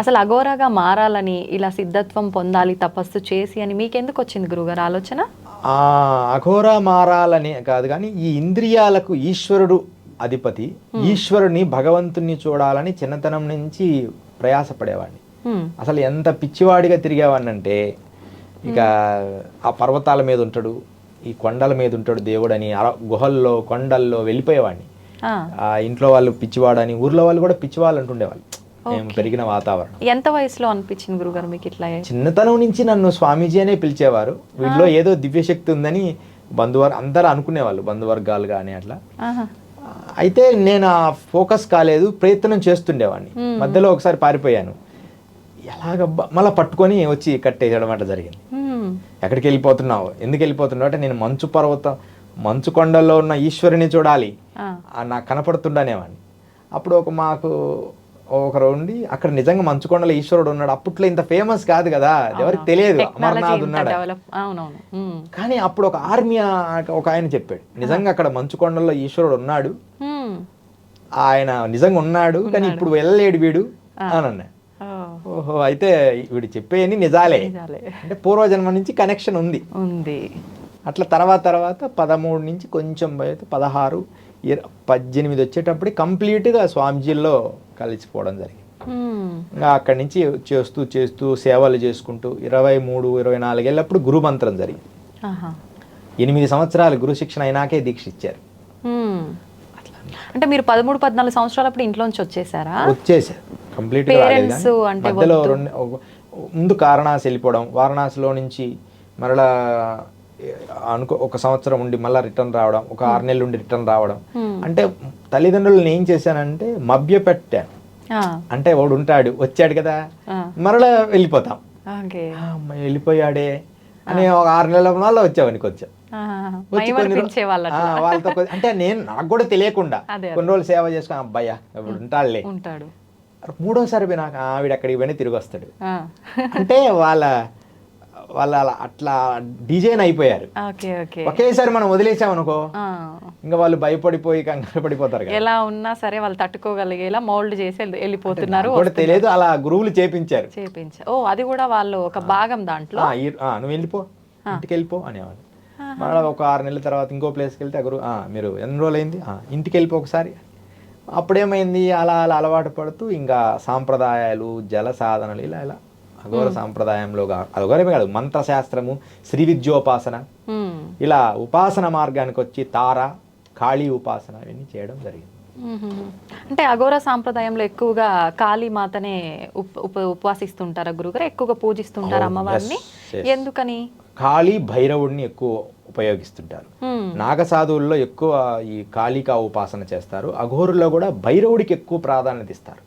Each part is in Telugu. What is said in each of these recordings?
అసలు అఘోరాగా మారాలని ఇలా సిద్ధత్వం పొందాలి తపస్సు చేసి అని మీకెందుకు వచ్చింది గురుగారు ఆలోచన? ఆ అఘోర మారాలని కాదు కానీ ఈ ఇంద్రియాలకు ఈశ్వరుడు అధిపతి. ఈశ్వరుని భగవంతుణ్ణి చూడాలని చిన్నతనం నుంచి ప్రయాసపడేవాడిని. అసలు ఎంత పిచ్చివాడిగా తిరిగేవాడినంటే ఇక ఆ పర్వతాల మీద ఉంటాడు ఈ కొండల మీద ఉంటాడు దేవుడు అని అర- గుహల్లో కొండల్లో వెళ్ళిపోయేవాడిని. ఇంట్లో వాళ్ళు పిచ్చివాడని ఊర్లో వాళ్ళు కూడా పిచ్చివాళ్ళు అంటుండేవాళ్ళు. మేము పెరిగిన వాతావరణం. ఎంత వయసులో అనిపించింది గురుగారు మీకు ఇట్లా? చిన్నతనం నుంచి నన్ను స్వామీజీ అనే పిలిచేవారు. వీటిలో ఏదో దివ్యశక్తి ఉందని బంధువర్ అందరూ అనుకునేవాళ్ళు బంధువర్గాలు కానీ అట్లా. అయితే నేను ఆ ఫోకస్ కాలేదు ప్రయత్నం చేస్తుండేవాడిని. మధ్యలో ఒకసారి పారిపోయాను. ఎలాగబ్బా మళ్ళీ పట్టుకొని వచ్చి కట్టేయడం అట్లా జరిగింది. ఎక్కడికి వెళ్ళిపోతున్నావు? ఎందుకు వెళ్ళిపోతున్నావు? అంటే నేను మంచు పర్వతం మంచు కొండల్లో ఉన్న ఈశ్వరుని చూడాలి. నాకు కనపడుతుండనేవాడిని. అప్పుడు ఒక మాకు ఒకరు ఉండి అక్కడ నిజంగా మంచు కొండలో ఈశ్వరుడు ఉన్నాడు. అప్పట్లో ఇంత ఫేమస్ కాదు కదా. ఎవరికి తెలియదు. అమర్నాథ్ ఉన్నాడు. కానీ అప్పుడు ఒక ఆర్మీ ఒక ఆయన చెప్పాడు. నిజంగా అక్కడ మంచు కొండల్లో ఈశ్వరుడు ఉన్నాడు. ఆయన నిజంగా ఉన్నాడు కానీ ఇప్పుడు వెళ్ళలేడు వీడు అని అన్నా ఓహో అయితే వీడు చెప్పేయని నిజాలే. అంటే పూర్వజన్మ నుంచి కనెక్షన్ ఉంది. ఉంది. అట్లా తర్వాత తర్వాత పదమూడు నుంచి కొంచెం పదహారు పద్దెనిమిది వచ్చేటప్పుడు కంప్లీట్గా స్వామీజీల్లో కలిసిపోవడం జరిగింది. ఇంకా అక్కడి నుంచి చేస్తూ చేస్తూ సేవలు చేసుకుంటూ ఇరవై మూడు ఇరవై నాలుగేళ్ళప్పుడు గురు మంత్రం జరిగింది. ఎనిమిది సంవత్సరాలు గురు శిక్షణ అయినాకే దీక్ష ఇచ్చారు. అంటే మీరు పదమూడు పద్నాలుగు సంవత్సరాలప్పుడు ఇంట్లోంచి వచ్చేసారా వచ్చేసారు అంటే మధ్యలో రెండు ముందు వారణాసి వెళ్ళిపోవడం వారణాసిలో నుంచి మరలా అనుకో ఒక సంవత్సరం ఉండి మళ్ళీ రిటర్న్ రావడం ఒక ఆరు నెలలు ఉండి రిటర్న్ రావడం. అంటే తల్లిదండ్రులను ఏం చేశానంటే మభ్య పెట్టాను అంటే వాడు ఉంటాడు వచ్చాడు కదా. మరలా వెళ్ళిపోతాం. వెళ్ళిపోయాడే అని ఒక ఆరు నెలల వల్ల వచ్చావనికి వచ్చాం. ఆహా. వచ్చి భయం కొన్ని రో- అనిపించే వాళ్ళ ఆ, వాళ్ళతో అంటే నేను నాకు కూడా తెలియకుండా కొన్ని రోజులు సేవ చేసుకుని అబ్బాయ్యా ఇప్పుడు ఉంటాడులే. ఉంటాడు. మూడోసారి నాకు ఆవిడ అక్కడికి పోయినా తిరిగి వస్తాడు. అంటే వాళ్ళ వాళ్ళ అలా అట్లా డిజైన్ అయిపోయారు. ఒకేసారి మనం వదిలేసామనుకో. ఇంకా వాళ్ళు భయపడిపోయి కంగారు పడిపోతారు ఎలా ఉన్నా సరే వాళ్ళు తట్టుకోగలిగేలా మౌల్డ్ చేసి వెళ్ళి- వెళ్ళిపోతున్నారు తెలియదు అలా గురువులు చేపించారు. చేపించ ఓ అది కూడా వాళ్ళు ఒక భాగం దాంట్లో? నువ్వు వెళ్ళిపో ఇంటికి వెళ్ళిపో అనేవాళ్ళు. మళ్ళీ ఒక ఆరు నెలల తర్వాత ఇంకో ప్లేస్కి వెళ్తే గురువు "ఆ, మీరు ఎన్ని రోజులు అయింది "ఆ, ఇంటికి వెళ్ళిపో ఒకసారి. అప్పుడేమైంది? అలా అలా అలవాటు పడుతూ ఇంకా సాంప్రదాయాలు జల సాధనలు ఇలా ఇలా. అఘోర సాంప్రదాయంలో అఘోరమే కాదు మంత్రశాస్త్రము శ్రీ విద్యోపాసన. ఇలా ఉపాసన మార్గానికి వచ్చి తార కాళీ ఉపాసన ఇవన్నీ చేయడం జరిగింది. అంటే అఘోర సాంప్రదాయంలో ఎక్కువగా కాళీ మాతనే ఉప్ ఉప ఉపవాసిస్తుంటారా గురుగారు? ఎక్కువగా పూజిస్తుంటారా అమ్మవారిని. ఎందుకని? కాళీ భైరవుడిని ఎక్కువ ఉపయోగిస్తుంటారు. నాగసాధువుల్లో ఎక్కువ ఈ కాళికా ఉపాసన చేస్తారు. అఘోరుల్లో కూడా భైరవుడికి ఎక్కువ ప్రాధాన్యత ఇస్తారు.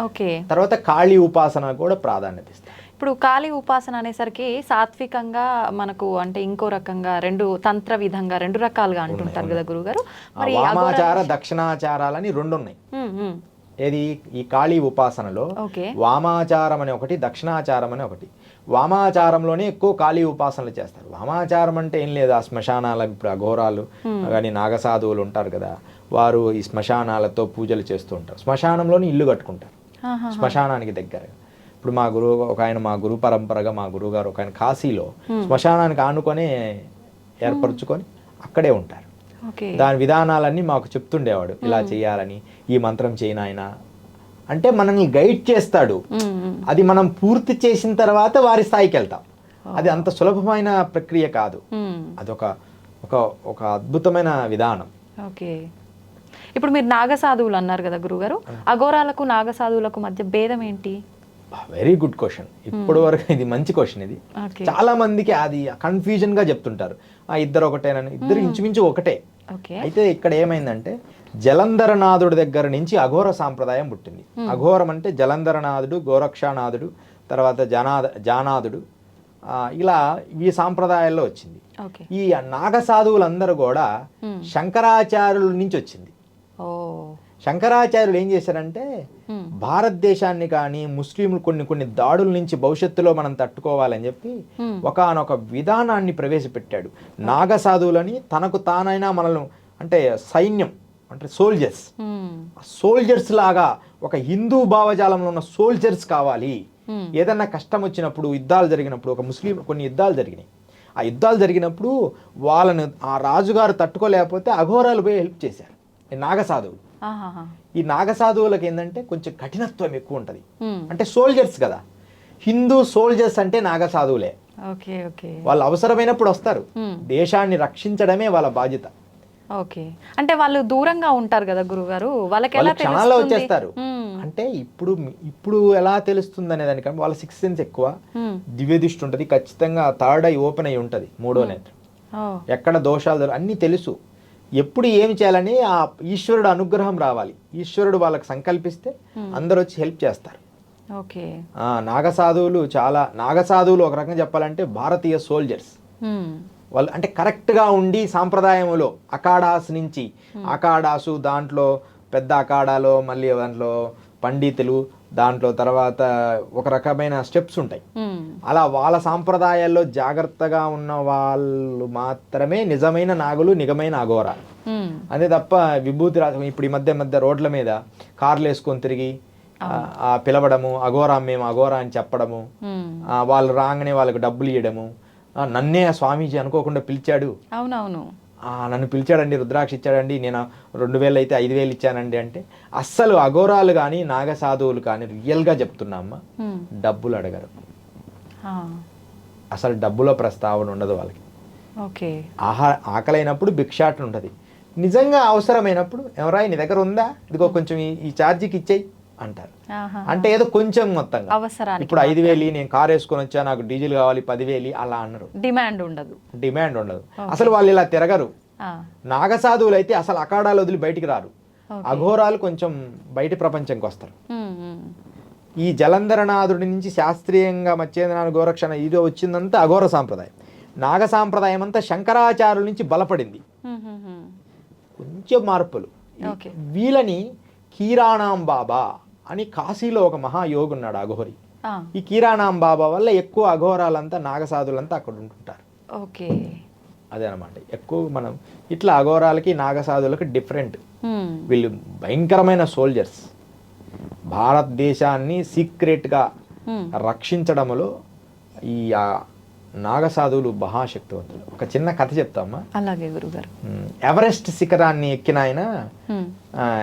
ఓకే. తర్వాత కాళీ ఉపాసన కూడా ప్రాధాన్యత ఇస్తారు. ఇప్పుడు కాళీ ఉపాసన అనేసరికి సాత్వికంగా మనకు అంటే ఇంకో రకంగా రెండు తంత్ర విధంగా రెండు రకాలుగా అంటుంటారు కదా గురుగారు. మరి వామాచార దక్షిణాచారాలని రెండు ఉన్నాయి. ఏది? ఈ కాళీ ఉపాసనలో వామాచారం అనే ఒకటి దక్షిణాచారం అనే ఒకటి. వామాచారంలోనే ఎక్కువ కాళీ ఉపాసనలు చేస్తారు. వామాచారం అంటే ఏం లేదు. ఆ శ్మశానాల ఇప్పుడు అఘోరాలు కానీ నాగసాధువులు ఉంటారు కదా వారు ఈ శ్మశానాలతో పూజలు చేస్తూ ఉంటారు. శ్మశానంలోని ఇల్లు కట్టుకుంటారు. శ్మశానానికి దగ్గరగా. ఇప్పుడు మా గురువు ఒక ఆయన మా గురు పరంపరగా మా గురువు గారు ఒక ఆయన కాశీలో శ్మశానానికి ఆనుకొని ఏర్పరచుకొని అక్కడే ఉంటారు. దాని విధానాలన్నీ మాకు చెప్తుండేవాడు ఇలా చేయాలని ఈ మంత్రం చేయనాయన అంటే మనల్ని గైడ్ చేస్తాడు. మ్మ్. అది మనం పూర్తి చేసిన తర్వాత వారి స్థాయికి వెళ్తాం. అది అంత సులభమైన ప్రక్రియ కాదు. అదొక ఒక ఒక అద్భుతమైన విధానం. ఓకే. ఇప్పుడు మీరు నాగసాధువులు అన్నారు కదా గురుగారు అఘోరాలకు నాగసాధువులకు మధ్య భేదం ఏంటి? వెరీ గుడ్ క్వశ్చన్ ఇప్పటి వరకు ఇది మంచి క్వశ్చన్ ఇది. చాలా మందికి అది కన్ఫ్యూజన్గా చెప్తుంటారు. ఆ ఇద్దరు ఒకటేనని. ఇద్దరు ఇంచుమించు ఒకటే. అయితే ఇక్కడ ఏమైందంటే జలంధరనాథుడి దగ్గర నుంచి అఘోర సాంప్రదాయం పుట్టింది. అఘోరం అంటే జలంధరనాథుడు గోరక్షానాథుడు తర్వాత జనాద జానాథుడు. ఇలా ఈ సాంప్రదాయాల్లో వచ్చింది. ఈ నాగ సాధువులందరూ కూడా Hmm. శంకరాచార్యుల నుంచి వచ్చింది. శంకరాచార్యులు ఏం చేశారంటే. భారతదేశాన్ని కానీ ముస్లింలు కొన్ని కొన్ని దాడుల నుంచి భవిష్యత్తులో మనం తట్టుకోవాలని చెప్పి. ఒకానొక విధానాన్ని ప్రవేశపెట్టాడు నాగ సాధువులని తనకు తానైనా మనల్ని అంటే సైన్యం అంటే సోల్జర్స్. సోల్జర్స్ లాగా ఒక హిందూ భావజాలంలో ఉన్న సోల్జర్స్ కావాలి. ఏదన్నా కష్టం వచ్చినప్పుడు యుద్ధాలు జరిగినప్పుడు ఒక ముస్లిం కొన్ని యుద్ధాలు జరిగినాయి ఆ యుద్ధాలు జరిగినప్పుడు వాళ్ళను ఆ రాజుగారు తట్టుకోలేకపోతే అఘోరాలు పోయి హెల్ప్ చేశారు నాగసాధువులు. ఈ నాగసాధువులకు ఏంటంటే కొంచెం కఠినత్వం ఎక్కువ ఉంటుంది. అంటే సోల్జర్స్ కదా. హిందూ సోల్జర్స్ అంటే నాగసాధువులే. వాళ్ళు అవసరమైనప్పుడు వస్తారు. దేశాన్ని రక్షించడమే వాళ్ళ బాధ్యత. ఓకే. అంటే వాళ్ళు దూరంగా ఉంటారు కదా గురుగారు వాళ్ళకి ఎలా క్షణాల్లో? వచ్చేస్తారు. అంటే ఇప్పుడు ఇప్పుడు ఎలా తెలుస్తుంది అనే దానికంటే వాళ్ళ సిక్స్ సెన్స్ ఎక్కువ. దివ్య దృష్టి ఉంటుంది. ఖచ్చితంగా థర్డ్ ఐ ఓపెన్ అయి ఉంటుంది. మూడో నేత్రం. ఎక్కడ దోషాలు అన్నీ తెలుసు. ఎప్పుడు ఏమి చేయాలని ఆ ఈశ్వరుడు అనుగ్రహం రావాలి. ఈశ్వరుడు వాళ్ళకి సంకల్పిస్తే అందరూ వచ్చి హెల్ప్ చేస్తారు. ఓకే. నాగసాధువులు చాలా నాగసాధువులు ఒక రకంగా చెప్పాలంటే భారతీయ సోల్జర్స్ హ్మ్. వాళ్ళు అంటే కరెక్ట్గా ఉండి సాంప్రదాయంలో అఖాడాస్ నుంచి అఖాడాసు దాంట్లో పెద్ద అఖాడాలో మళ్ళీ దాంట్లో పండితులు దాంట్లో తర్వాత ఒక రకమైన స్టెప్స్ ఉంటాయి. అలా వాళ్ళ సాంప్రదాయాల్లో జాగ్రత్తగా ఉన్న వాళ్ళు మాత్రమే నిజమైన నాగులు నిజమైన అఘోర. అంతే తప్ప విభూతి రాజం ఇప్పుడు ఈ మధ్య మధ్య రోడ్ల మీద కార్లు వేసుకొని తిరిగి ఆ- పిలవడము అఘోరా మేము అఘోరా అని చెప్పడము వాళ్ళు రాగానే వాళ్ళకి డబ్బులు ఇవ్వడము నన్నే ఆ స్వామీజీ అనుకోకుండా పిలిచాడు. అవునవును. నన్ను పిలిచాడండి రుద్రాక్ష ఇచ్చాడండి నేను రెండు వేలు అయితే ఐదు వేలు ఇచ్చానండి అంటే అస్సలు అఘోరాలు కానీ నాగసాధువులు కానీ రియల్గా చెప్తున్నా అమ్మ హ్మ్. డబ్బులు అడగరు. అసలు డబ్బుల ప్రస్తావన ఉండదు వాళ్ళకి. ఓకే. ఆహా ఆకలైనప్పుడు భిక్షాటన ఉంటుంది నిజంగా అవసరమైనప్పుడు ఎవరా నీ దగ్గర ఉందా? ఇదిగో కొంచెం ఈ- ఈ ఛార్జీకి ఇచ్చేయి. అంటారు. అంటే ఏదో కొంచెం మొత్తంగా. అవసరానికి ఇప్పుడు ఐదు వేలు నేను కార్ వేసుకొని వచ్చా నాకు డీజిల్ కావాలి పదివేలు అలా అన్నారు డిమాండ్ ఉండదు. డిమాండ్ ఉండదు. అసలు వాళ్ళు ఇలా తిరగరు. నాగసాధువులు అయితే అసలు అఖాడాలు వదిలి బయటికి రారు. అఘోరాలు కొంచెం బయటి ప్రపంచంకి వస్తారు. ఈ జలంధరనాథుడి నుంచి శాస్త్రీయంగా మచ్చేంద్రనాథ గోరక్షణ ఇది వచ్చిందంతా అఘోర సాంప్రదాయం. నాగ సాంప్రదాయం అంతా శంకరాచార్యుల నుంచి బలపడింది. కొంచెం మార్పులు. వీళ్ళని కీరాణాం బాబా అని కాశీలో ఒక మహాయోగి ఉన్నాడు అఘోరి. ఈ కీరాణాం బాబా వల్ల ఎక్కువ అఘోరాలంతా నాగసాధులంతా అక్కడ ఉంటుంటారు ఓకే అదే అనమాట ఎక్కువ మనం ఇట్లా అఘోరాలకి నాగసాధులకి డిఫరెంట్. వీళ్ళు భయంకరమైన సోల్జర్స్ భారతదేశాన్ని సీక్రెట్గా. రక్షించడంలో ఈ నాగసాధువులు మహాశక్తివంతులు. ఒక చిన్న కథ చెప్తామా? అలాగే గురుగారు. ఎవరెస్ట్ శిఖరాన్ని ఎక్కిన ఆయన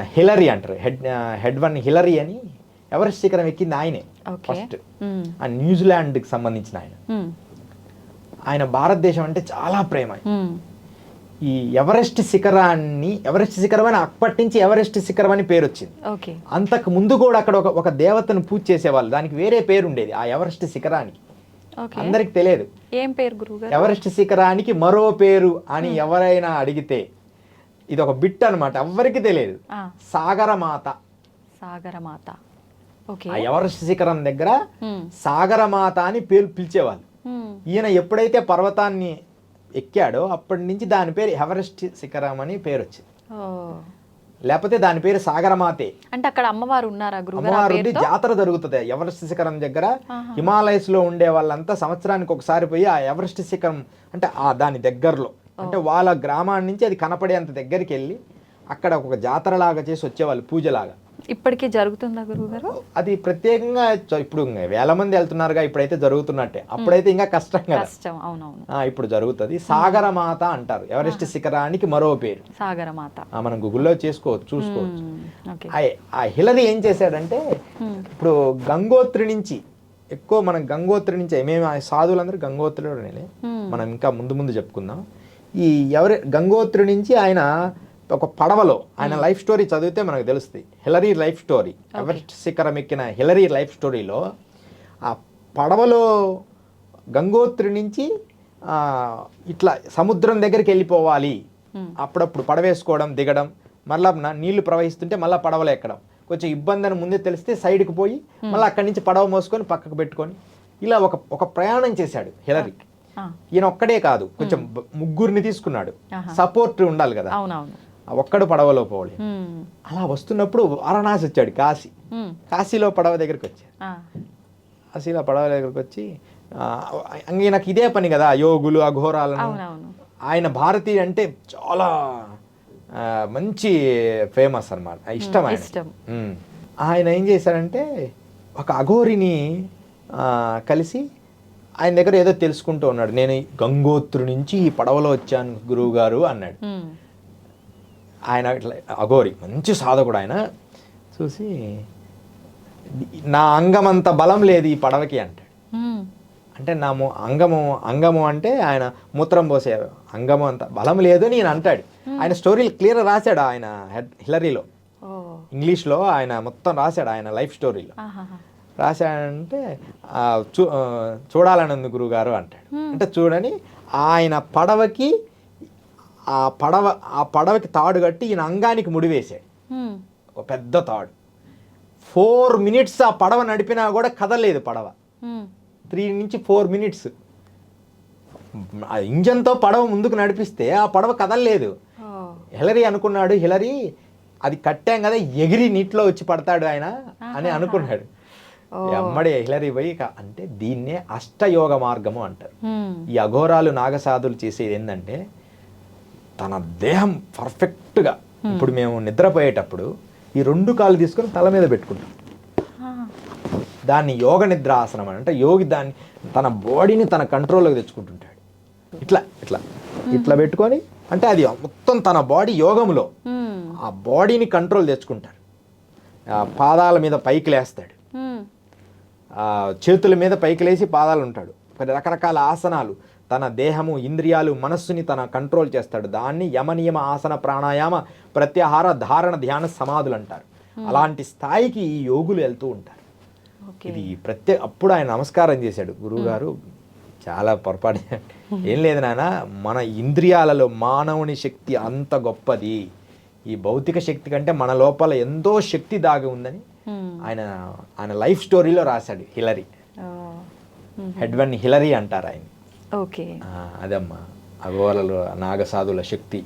హిలరీ అంటారు. హెడ్ హెడ్ వన్ హిలరీ అని ఎవరెస్ట్ శిఖరం ఎక్కింది ఆయనే. ఫస్ట్. ఆ న్యూజిలాండ్కి సంబంధించిన ఆయన. ఆయన భారతదేశం అంటే చాలా ప్రేమ. ఈ ఎవరెస్ట్ శిఖరాన్ని ఎవరెస్ట్ శిఖరం అని అప్పటి నుంచి ఎవరెస్ట్ శిఖరం అని పేరు వచ్చింది. అంతకు ముందు కూడా అక్కడ ఒక ఒక దేవతను పూజ చేసేవాళ్ళు. దానికి వేరే పేరు ఉండేది ఆ ఎవరెస్ట్ శిఖరానికి. అందరికి తెలియదు. ఏం పేరు గురుగారు ఎవరెస్ట్ శిఖరానికి మరో పేరు అని ఎవరైనా అడిగితే ఇది ఒక బిట్ అనమాట ఎవ్వరికి తెలియదు. సాగరమాత. సాగరమాత. ఎవరెస్ట్ శిఖరం దగ్గర. సాగరమాత అని పేరు పిలిచేవాళ్ళు. ఈయన ఎప్పుడైతే పర్వతాన్ని ఎక్కాడో అప్పటి నుంచి దాని పేరు ఎవరెస్ట్ శిఖరం అని పేరు వచ్చింది. లేకపోతే దాని పేరు సాగరమాతే. అంటే అక్కడ అమ్మవారు ఉన్నారా అమ్మవారు ఉండి? జాతర జరుగుతుంది ఎవరెస్ట్ శిఖరం దగ్గర. హిమాలయస్లో ఉండే వాళ్ళంతా సంవత్సరానికి ఒకసారి పోయి ఆ ఎవరెస్ట్ శిఖరం అంటే ఆ దాని దగ్గరలో. అంటే వాళ్ళ గ్రామాన్ని నుంచి అది కనపడేంత దగ్గరికి వెళ్ళి అక్కడ ఒక జాతర లాగా చేసి వచ్చేవాళ్ళు పూజలాగా. ఇప్పటికీ జరుగుతుందా గురుగారు అది ప్రత్యేకంగా ఇప్పుడు వేల మంది వెళ్తున్నారుగా ఇప్పుడైతే జరుగుతున్నట్టే. అప్పుడైతే ఇంకా కష్టం కదా. కష్టం అవునవును. ఇప్పుడు జరుగుతుంది. సాగరమాత అంటారు. ఎవరెస్ట్ శిఖరానికి మరో పేరు. సాగరమాత మనం గూగుల్లో చేసుకోవచ్చు చూసుకోవచ్చు. ఆ- హిలరీ ఏం చేశాడంటే. ఇప్పుడు గంగోత్రి నుంచి ఎక్కువ మనం గంగోత్రి నుంచి మేము ఆ సాధువులందరూ గంగోత్రిలోనే. మనం ఇంకా ముందు ముందు చెప్పుకుందాం. ఈ ఎవరి గంగోత్రి నుంచి ఆయన ఒక పడవలో ఆయన లైఫ్ స్టోరీ చదివితే మనకు తెలుస్తుంది హిలరీ లైఫ్ స్టోరీ. ఎవరెస్ట్ శిఖరం ఎక్కిన హిలరీ లైఫ్ స్టోరీలో ఆ పడవలో గంగోత్రి నుంచి ఇట్లా సముద్రం దగ్గరికి వెళ్ళిపోవాలి. హ్మ్. అప్పుడప్పుడు పడవేసుకోవడం దిగడం మళ్ళా నీళ్ళు ప్రవహిస్తుంటే మళ్ళీ పడవలో ఎక్కడం. కొంచెం ఇబ్బంది అని ముందే తెలిస్తే సైడ్కి పోయి మళ్ళీ అక్కడి నుంచి పడవ మోసుకొని పక్కకు పెట్టుకొని ఇలా ఒక ఒక ప్రయాణం చేశాడు హిలరీ. ఈయన ఒక్కడే కాదు కొంచెం ముగ్గురిని తీసుకున్నాడు. సపోర్ట్ ఉండాలి కదా. ఒక్కడు పడవలో పోవాలి. అలా వస్తున్నప్పుడు వారణాసి వచ్చాడు కాశీ. కాశీలో పడవ దగ్గరికి వచ్చాడు. కాశీలో పడవ దగ్గరికి వచ్చి ఇంక ఈయనకి ఇదే పని కదా యోగులు అఘోరాలను ఆయన భారతీయ అంటే చాలా మంచి ఫేమస్ అన్నమాట. ఇష్టం ఆయన. ఆయన ఏం చేశారంటే ఒక అఘోరిని కలిసి ఆయన దగ్గర ఏదో తెలుసుకుంటూ ఉన్నాడు. నేను గంగోత్రు నుంచి ఈ పడవలో వచ్చాను గురువు గారు అన్నాడు. ఆయన ఇట్లా అఘోరి మంచి సాధకుడు ఆయన. చూసి నా అంగమంత బలం లేదు ఈ పడవకి అంటాడు. అంటే నా అంగము అంగము అంటే ఆయన మూత్రం పోసే అంగము అంత బలం లేదు అని నేను అంటాడు. ఆయన స్టోరీలు క్లియర్ రాశాడు ఆయన హిలరీలో ఇంగ్లీష్లో ఆయన మొత్తం రాశాడు ఆయన లైఫ్ స్టోరీలో. రాశాడంటే చూ ఆ, చూడాలని ఉంది గురువుగారు అంటాడు. అంటే చూడని ఆయన పడవకి ఆ పడవ ఆ పడవకి తాడు కట్టి ఈయన అంగానికి ముడివేశాడు. ఒక పెద్ద తాడు ఫోర్ మినిట్స్ ఆ పడవ నడిపినా కూడా కదలేదు పడవ. త్రీ నుంచి ఫోర్ మినిట్స్ ఆ ఇంజన్తో పడవ ముందుకు నడిపిస్తే ఆ పడవ కదలలేదు. హిలరీ అనుకున్నాడు హిలరీ అది కట్టాం కదా ఎగిరి నీటిలో వచ్చి పడతాడు ఆయన అని అనుకున్నాడు ఓ. ఎమ్మడి హిలరీ పోయి అంటే దీన్నే అష్టయోగ మార్గము అంటారు. ఈ అఘోరాలు నాగసాధులు చేసేది ఏంటంటే తన దేహం పర్ఫెక్ట్గా. ఇప్పుడు మేము నిద్రపోయేటప్పుడు ఈ రెండు కాళ్ళు తీసుకొని తల మీద పెట్టుకుంటాం. దాన్ని యోగ నిద్ర ఆసనం అని అంటే యోగి దాన్ని తన బాడీని తన కంట్రోల్లోకి తెచ్చుకుంటుంటాడు. ఇట్లా ఇట్లా. ఇట్లా పెట్టుకొని అంటే అది మొత్తం తన బాడీ యోగములో ఉమ్. ఆ బాడీని కంట్రోల్ తెచ్చుకుంటారు ఆ పాదాల మీద పైకి లేస్తాడు. చేతుల మీద పైకి లేచి పాదాలు ఉంటాడు. రకరకాల ఆసనాలు. తన దేహము ఇంద్రియాలు మనస్సుని తన కంట్రోల్ చేస్తాడు. దాన్ని యమనియమ ఆసన ప్రాణాయామ ప్రత్యాహార ధారణ ధ్యాన సమాధులు అంటారు. అలాంటి స్థాయికి ఈ యోగులు వెళ్తూ ఉంటారు. ఇది ప్రత్యేక అప్పుడు ఆయన నమస్కారం చేశాడు. గురువుగారు చాలా పొరపాటు ఏం లేదు నాన్న మన ఇంద్రియాలలో మానవుని శక్తి అంత గొప్పది. ఈ భౌతిక శక్తి కంటే మన లోపల ఎంతో శక్తి దాగి ఉందని ఉమ్. ఆయన ఆయన లైఫ్ స్టోరీలో రాశాడు హిలరీ. హెడ్వన్ హిలరీ అంటారు ఆయన. ఓకే. అదమ్మా. అఘోరలు నాగసాధుల శక్తి.